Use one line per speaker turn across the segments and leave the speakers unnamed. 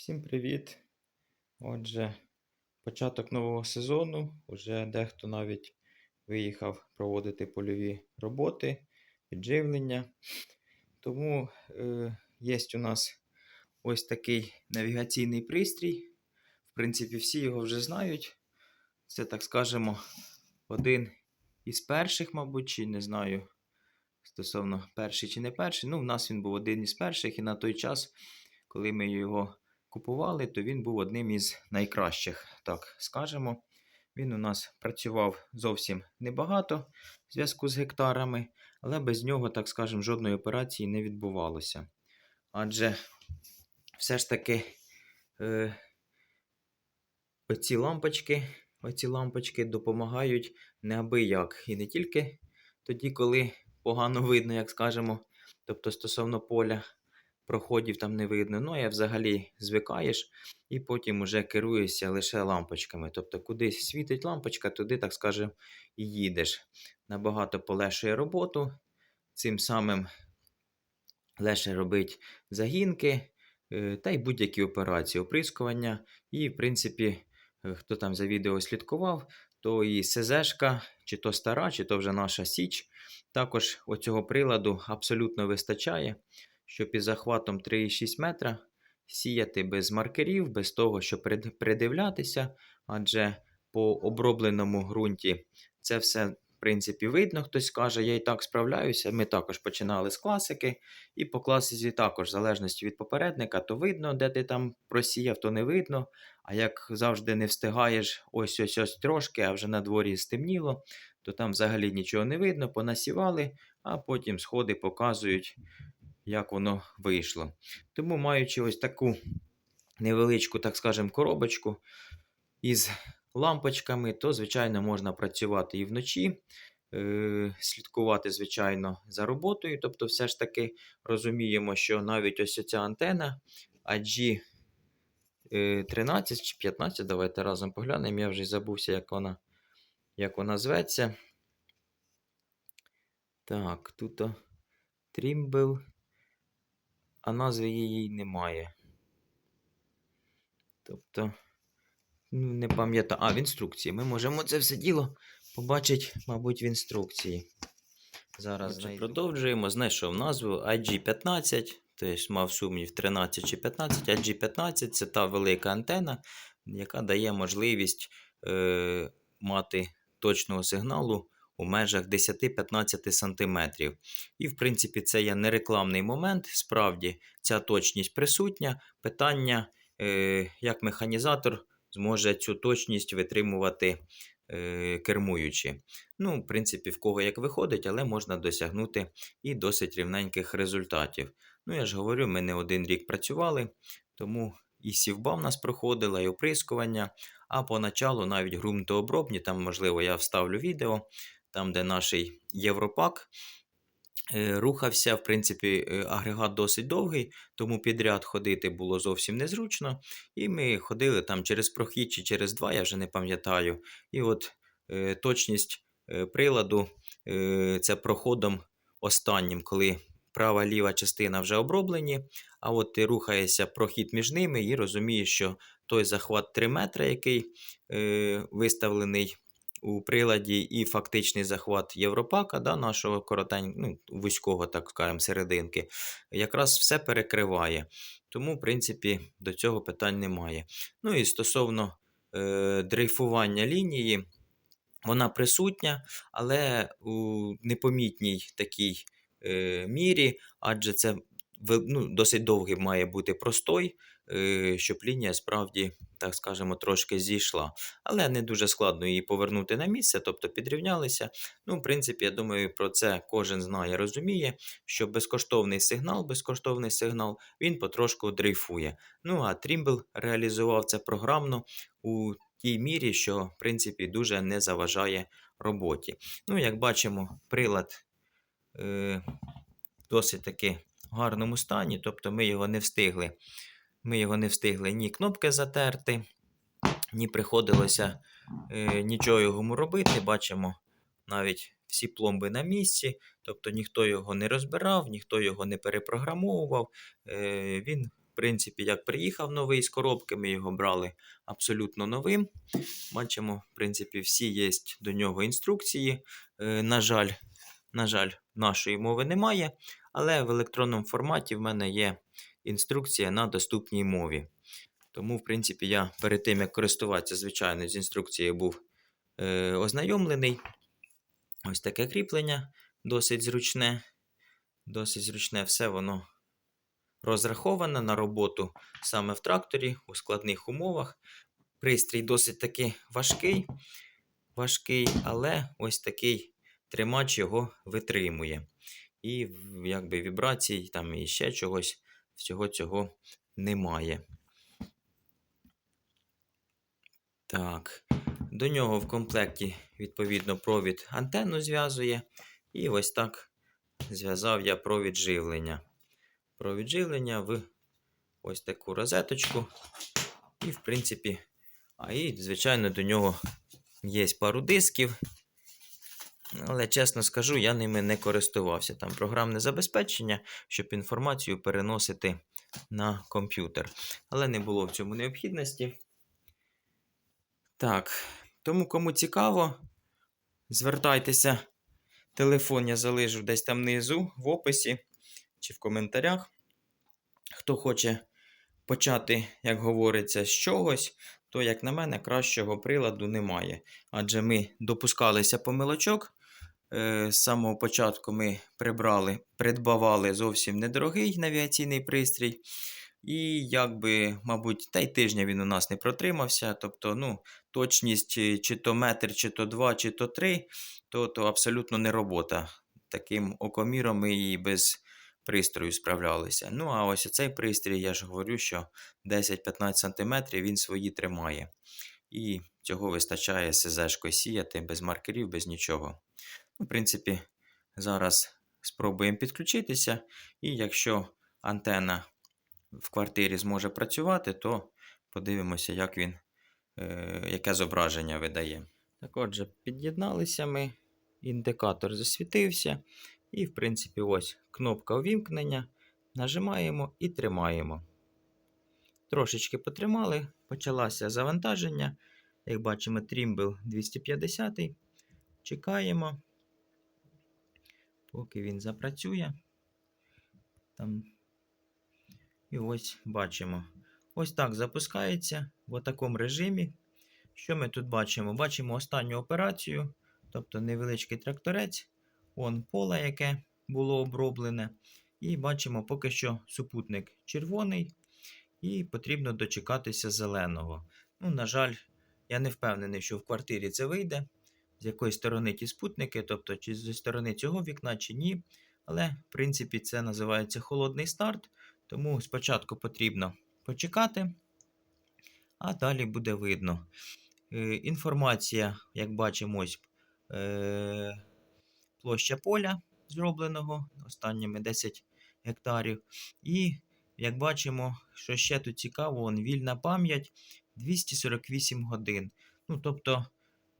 Всім привіт! Отже, початок нового сезону. Уже дехто навіть виїхав проводити польові роботи, підживлення. Тому е, є у нас ось такий навігаційний пристрій. В принципі, всі його вже знають. Це, так скажемо, один із перших, мабуть, чи не знаю стосовно перший чи не перший. Ну, в нас він був один із перших, і на той час, коли ми його купували, то він був одним із найкращих, так скажемо. Він у нас працював зовсім небагато в зв'язку з гектарами, але без нього, так скажемо, жодної операції не відбувалося. Адже все ж таки е, оці лампочки, оці лампочки допомагають неабияк. І не тільки тоді, коли погано видно, як скажемо, тобто стосовно поля проходів там не видно. Ну, а взагалі звикаєш і потім уже керуєшся лише лампочками. Тобто, кудись світить лампочка, туди, так скажемо, і їдеш. Набагато полегшує роботу. Цим самим легше робить загінки е, та й будь-які операції, оприскування. І, в принципі, е, хто там за відео слідкував, то і СЗшка, чи то стара, чи то вже наша Січ. Також оцього приладу абсолютно вистачає щоб із захватом 3,6 метра сіяти без маркерів, без того, щоб придивлятися, адже по обробленому ґрунті це все, в принципі, видно. Хтось каже, я і так справляюся. Ми також починали з класики, і по класиці також, в залежності від попередника, то видно, де ти там просіяв, то не видно. А як завжди не встигаєш ось ось ось трошки, а вже на дворі стемніло, то там взагалі нічого не видно, понасівали, а потім сходи показують як воно вийшло. Тому, маючи ось таку невеличку, так скажемо, коробочку із лампочками, то, звичайно, можна працювати і вночі, е- слідкувати, звичайно, за роботою. Тобто, все ж таки розуміємо, що навіть ось ця антена AG 13 чи 15, давайте разом поглянемо. Я вже забувся, як вона, як вона зветься. Так, тут Trimble а назви її немає. Тобто, ну, не пам'ятаю. А, в інструкції. Ми можемо це все діло побачити, мабуть, в інструкції. Зараз Отже, продовжуємо. Знайшов назву IG15, тобто мав сумнів 13 чи 15. IG15 це та велика антена, яка дає можливість е, мати точного сигналу у межах 10-15 см. І, в принципі, це є не рекламний момент. Справді, ця точність присутня. Питання, е, як механізатор зможе цю точність витримувати е, кермуючи. Ну, в принципі, в кого як виходить, але можна досягнути і досить рівненьких результатів. Ну, я ж говорю, ми не один рік працювали, тому і сівба в нас проходила, і оприскування. А поначалу навіть ґрунтообробні, там, можливо, я вставлю відео там, де наш Європак. Е, рухався, в принципі, е, агрегат досить довгий, тому підряд ходити було зовсім незручно. І ми ходили там через прохід чи через два, я вже не пам'ятаю. І от е, точність приладу це проходом останнім, коли права ліва частина вже оброблені. А от ти рухаєшся прохід між ними і розумієш, що той захват 3 метри, який виставлений у приладі і фактичний захват Європака, да, нашого коротень, ну, вузького, так скажемо, серединки, якраз все перекриває. Тому, в принципі, до цього питань немає. Ну і стосовно е, дрейфування лінії, вона присутня, але у непомітній такій е, мірі, адже це ну, досить довгий має бути простой, е, щоб лінія справді, так скажемо, трошки зійшла. Але не дуже складно її повернути на місце, тобто підрівнялися. Ну, в принципі, я думаю, про це кожен знає, розуміє, що безкоштовний сигнал, безкоштовний сигнал, він потрошку дрейфує. Ну, а Trimble реалізував це програмно у тій мірі, що, в принципі, дуже не заважає роботі. Ну, як бачимо, прилад е, досить таки гарному стані, тобто ми його не встигли. Ми його не встигли ні кнопки затерти, ні приходилося е, нічого йому робити. Бачимо навіть всі пломби на місці, тобто ніхто його не розбирав, ніхто його не перепрограмовував. Е, Він в принципі, як приїхав новий з коробки, ми його брали абсолютно новим. Бачимо, в принципі, всі є до нього інструкції. Е, на жаль, на жаль, нашої мови немає, але в електронному форматі в мене є інструкція на доступній мові. Тому, в принципі, я перед тим, як користуватися, звичайно, з інструкцією був е, ознайомлений. Ось таке кріплення досить зручне. Досить зручне все воно розраховане на роботу саме в тракторі у складних умовах. Пристрій досить таки важкий, важкий, але ось такий тримач його витримує. І якби вібрацій там і ще чогось всього цього немає. Так, до нього в комплекті, відповідно, провід антенну зв'язує. І ось так зв'язав я провід живлення. Провід живлення в ось таку розеточку. І, в принципі, а і, звичайно, до нього є пару дисків. Але чесно скажу, я ними не користувався. Там програмне забезпечення, щоб інформацію переносити на комп'ютер. Але не було в цьому необхідності. Так, тому кому цікаво, звертайтеся. Телефон я залишу десь там внизу, в описі чи в коментарях. Хто хоче почати, як говориться, з чогось, то, як на мене, кращого приладу немає. Адже ми допускалися помилочок. Е, З самого початку ми прибрали, придбавали зовсім недорогий навігаційний пристрій. І якби, мабуть, та й тижня він у нас не протримався. Тобто, ну, точність е, чи то метр, чи то два, чи то три, то, то абсолютно не робота. Таким окоміром ми і без пристрою справлялися. Ну, а ось цей пристрій, я ж говорю, що 10-15 см він свої тримає. І цього вистачає СЗшкою сіяти без маркерів, без нічого. В принципі, зараз спробуємо підключитися, і якщо антенна в квартирі зможе працювати, то подивимося, як він, е, яке зображення видає. Так отже, під'єдналися ми, індикатор засвітився, і, в принципі, ось кнопка увімкнення. Нажимаємо і тримаємо. Трошечки потримали, почалося завантаження. Як бачимо, Trimble 250. Чекаємо, поки він запрацює. Там і ось бачимо. Ось так запускається в такому режимі. Що ми тут бачимо? Бачимо останню операцію, тобто невеличкий тракторець, он поле, яке було оброблене. І бачимо поки що супутник червоний, і потрібно дочекатися зеленого. Ну, на жаль, я не впевнений, що в квартирі це вийде. З якої сторони ті спутники, тобто чи зі сторони цього вікна, чи ні. Але, в принципі, це називається холодний старт. Тому спочатку потрібно почекати, а далі буде видно. Е, інформація, як бачимо, ось е, площа поля зробленого останніми 10 гектарів. І, як бачимо, що ще тут цікаво, вон, вільна пам'ять 248 годин. Ну, тобто,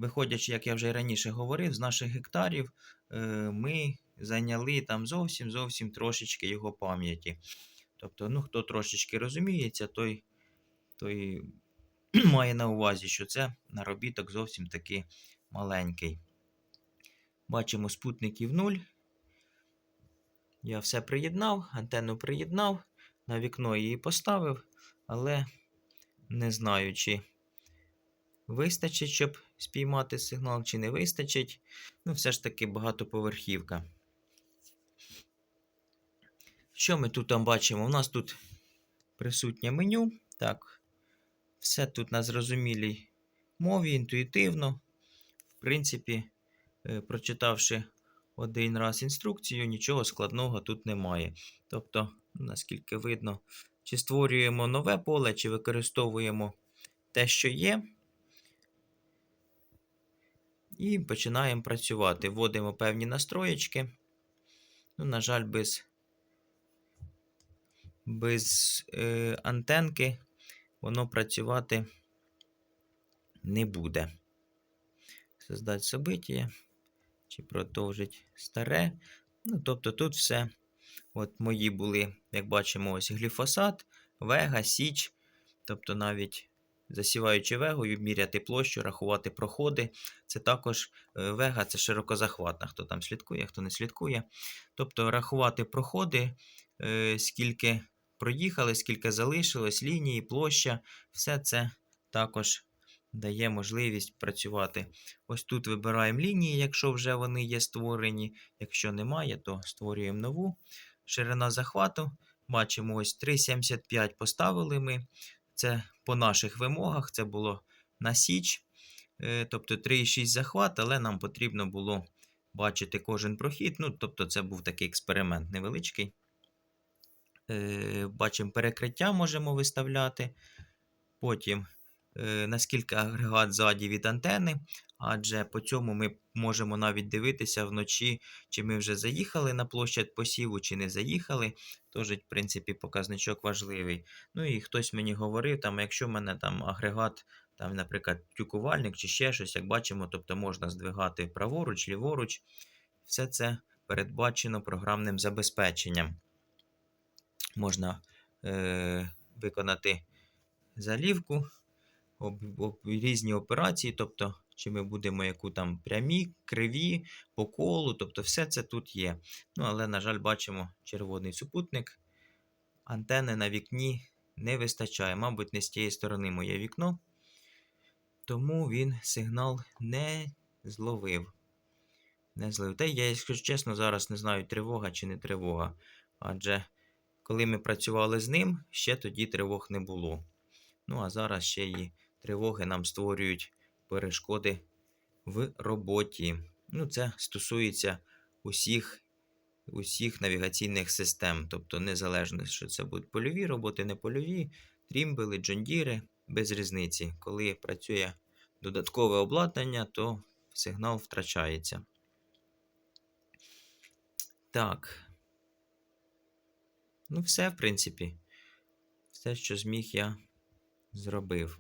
виходячи, як я вже раніше говорив, з наших гектарів е, ми зайняли там зовсім зовсім трошечки його пам'яті. Тобто, ну, хто трошечки розуміється, той, той має на увазі, що це наробіток зовсім таки маленький. Бачимо спутників 0. Я все приєднав, антенну приєднав, на вікно її поставив, але не знаю, чи вистачить, щоб спіймати сигнал, чи не вистачить. Ну, все ж таки багатоповерхівка. Що ми тут там бачимо? У нас тут присутнє меню. Так, все тут на зрозумілій мові, інтуїтивно. В принципі, е, прочитавши один раз інструкцію, нічого складного тут немає. Тобто, наскільки видно, чи створюємо нове поле, чи використовуємо те, що є. І починаємо працювати. Вводимо певні настроєчки. Ну, на жаль, без без е, антенки воно працювати не буде. Создати собиття чи продовжить старе. Ну, тобто тут все. От мої були, як бачимо, ось гліфосат, вега, січ, тобто навіть засіваючи вегою, міряти площу, рахувати проходи. Це також е, вега, це широкозахватна, хто там слідкує, хто не слідкує. Тобто рахувати проходи, е, скільки проїхали, скільки залишилось, лінії, площа, все це також дає можливість працювати. Ось тут вибираємо лінії, якщо вже вони є створені. Якщо немає, то створюємо нову. Ширина захвату. Бачимо, ось 3,75 поставили ми. Це по наших вимогах, це було на січ. Е, Тобто 3,6 захват, але нам потрібно було бачити кожен прохід. Ну, тобто, це був такий експеримент невеличкий. Е, Бачимо, перекриття можемо виставляти. Потім е, наскільки агрегат ззаді від антени, адже по цьому ми можемо навіть дивитися вночі, чи ми вже заїхали на площадь посіву, чи не заїхали. Тож, в принципі, показничок важливий. Ну і хтось мені говорив, там, якщо в мене там агрегат, там, наприклад, тюкувальник чи ще щось, як бачимо, тобто можна здвигати праворуч, ліворуч. Все це передбачено програмним забезпеченням. Можна е, виконати залівку, об, об, різні операції, тобто, чи ми будемо яку там прямі, криві, по колу, тобто все це тут є. Ну, але, на жаль, бачимо червоний супутник. Антени на вікні не вистачає. Мабуть, не з тієї сторони моє вікно. Тому він сигнал не зловив. Не зловив. Та я, якщо чесно, зараз не знаю, тривога чи не тривога. Адже коли ми працювали з ним, ще тоді тривог не було. Ну, а зараз ще і тривоги нам створюють перешкоди в роботі. Ну, це стосується усіх, усіх навігаційних систем. Тобто, незалежно, що це будуть польові роботи, не польові, трімбели, джондіри, без різниці. Коли працює додаткове обладнання, то сигнал втрачається. Так. Ну, все, в принципі. Все, що зміг, я зробив.